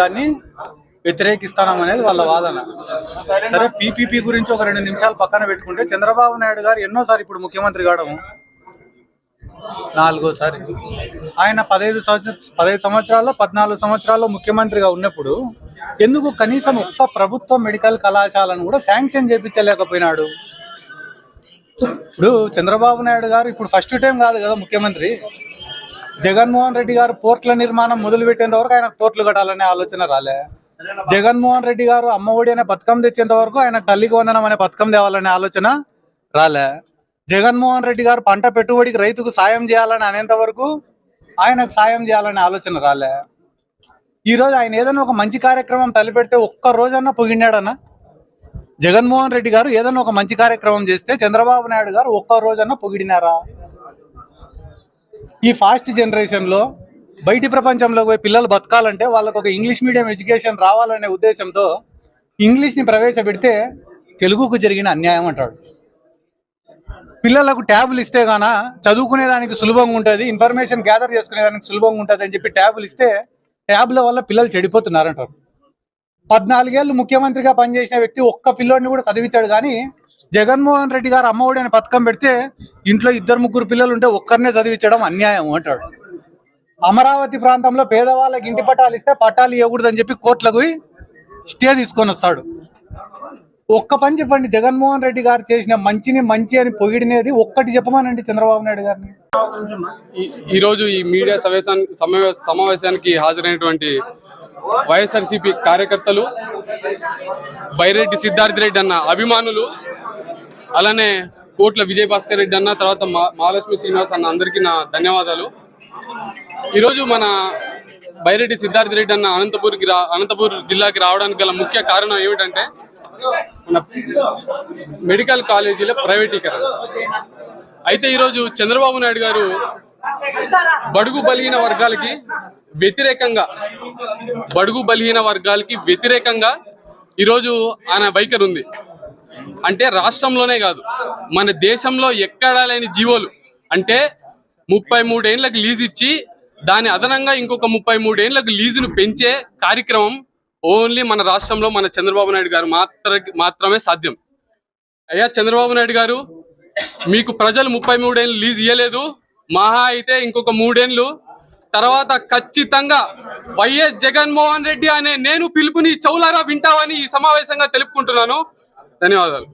దాన్ని వ్యతిరేకిస్తాం అనేది వాళ్ళ వాదన. సరే పీపీపీ గురించి ఒక రెండు నిమిషాలు పక్కన పెట్టుకుంటే చంద్రబాబు నాయుడు గారు ఎన్నోసారి ఇప్పుడు ముఖ్యమంత్రి కావడం? నాలుగోసారి. ఆయన పదహైదు సంవత్సర పదహైదు సంవత్సరాల్లో పద్నాలుగు సంవత్సరాల్లో ముఖ్యమంత్రిగా ఉన్నప్పుడు ఎందుకు కనీసం ఒక్క ప్రభుత్వ మెడికల్ కళాశాలను కూడా శాంక్షన్ చేపించలేకపోయినాడు? ఇప్పుడు చంద్రబాబు నాయుడు గారు ఇప్పుడు ఫస్ట్ టైం కాదు కదా ముఖ్యమంత్రి. జగన్మోహన్ రెడ్డి గారు పోర్ట్ల నిర్మాణం మొదలుపెట్టేంత వరకు ఆయన పోర్ట్లు కట్టాలనే ఆలోచన రాలే. జగన్మోహన్ రెడ్డి గారు అమ్మ ఒడి అనే పథకం తెచ్చేంత వరకు ఆయన తల్లికి వందనం అనే పథకం తేవాలనే ఆలోచన రాలే. జగన్మోహన్ రెడ్డి గారు పంట పెట్టుబడికి రైతుకు సాయం చేయాలని అనేంత వరకు ఆయనకు సాయం చేయాలనే ఆలోచన రాలే. ఈ రోజు ఆయన ఏదైనా ఒక మంచి కార్యక్రమం తలపెడితే ఒక్క రోజన్నా పొగిడినాడన్నా జగన్మోహన్ రెడ్డి గారు ఏదైనా ఒక మంచి కార్యక్రమం చేస్తే చంద్రబాబు నాయుడు గారు ఒక్క రోజన్నా పొగిడినారా? ఈ ఫాస్ట్ జనరేషన్లో బయటి ప్రపంచంలో పోయి పిల్లలు బతకాలంటే వాళ్ళకు ఒక ఇంగ్లీష్ మీడియం ఎడ్యుకేషన్ రావాలనే ఉద్దేశంతో ఇంగ్లీష్ని ప్రవేశపెడితే తెలుగుకు జరిగిన అన్యాయం అంటాడు. పిల్లలకు ట్యాబులు ఇస్తే గాన చదువుకునే దానికి సులభంగా ఉంటుంది ఇన్ఫర్మేషన్ గ్యాదర్ చేసుకునేదానికి సులభంగా ఉంటుంది అని చెప్పి ట్యాబులు ఇస్తే ట్యాబ్ల వల్ల పిల్లలు చెడిపోతున్నారంటారు. పద్నాలుగేళ్ళు ముఖ్యమంత్రిగా పనిచేసిన వ్యక్తి ఒక్క పిల్లోడిని కూడా చదివించాడు. కానీ జగన్మోహన్ రెడ్డి గారు అమ్మఒడి అనే పథకం పెడితే ఇంట్లో ఇద్దరు ముగ్గురు పిల్లలు ఉంటే ఒక్కరినే చదివించడం అన్యాయం అంటాడు. అమరావతి ప్రాంతంలో పేదవాళ్ళకి ఇంటి పట్టాలు ఇస్తే పట్టాలు ఇవ్వకూడదని చెప్పి కోర్టులకు పోయి స్టే తీసుకొని వస్తాడు. ఒక్క పని చెప్పండి జగన్మోహన్ రెడ్డి గారు చేసిన మంచిని మంచి అని పొగిడినేది ఒక్కటి చెప్పమానండి చంద్రబాబు నాయుడు గారిని. ఈ- ఈరోజు ఈ మీడియా సమావేశానికి సమావేశ సమావేశానికి హాజరైనటువంటి వైఎస్ఆర్సీపీ కార్యకర్తలు బైరెడ్డి సిద్ధార్థ రెడ్డి అన్న అభిమానులు అలానే కోట్ల విజయ్ భాస్కర్ రెడ్డి అన్న తర్వాత మహాలక్ష్మి శ్రీనివాస్ అన్న అందరికీ నా ధన్యవాదాలు. ఈరోజు మన బైరెడ్డి సిద్ధార్థ రెడ్డి అన్న అనంతపూర్కి రా అనంతపూర్ జిల్లాకి రావడానికి గల ముఖ్య కారణం ఏమిటంటే మన మెడికల్ కాలేజీల ప్రైవేటీకరణ. అయితే ఈరోజు చంద్రబాబు నాయుడు గారు బడుగు బలిగిన వర్గాలకి వ్యతిరేకంగా బడుగు బలహీన వర్గాలకి వ్యతిరేకంగా ఈరోజు ఆయన వైఖరి ఉంది. అంటే రాష్ట్రంలోనే కాదు మన దేశంలో ఎక్కడా లేని జీవోలు. అంటే ముప్పై మూడేళ్ళకు లీజ్ ఇచ్చి దాని అదనంగా ఇంకొక ముప్పై మూడేళ్ళకు లీజును పెంచే కార్యక్రమం ఓన్లీ మన రాష్ట్రంలో మన చంద్రబాబు నాయుడు గారు మాత్ర మాత్రమే సాధ్యం. అయ్యా చంద్రబాబు నాయుడు గారు మీకు ప్రజలు ముప్పై మూడేళ్ళు లీజ్ ఇవ్వలేదు మహా అయితే ఇంకొక మూడేళ్ళు తర్వాత ఖచ్చితంగా వైఎస్ జగన్మోహన్ రెడ్డి అనే నేను పిలుపుని చౌలారా వింటావని ఈ సమావేశంగా తెలుపుకుంటున్నాను. ధన్యవాదాలు.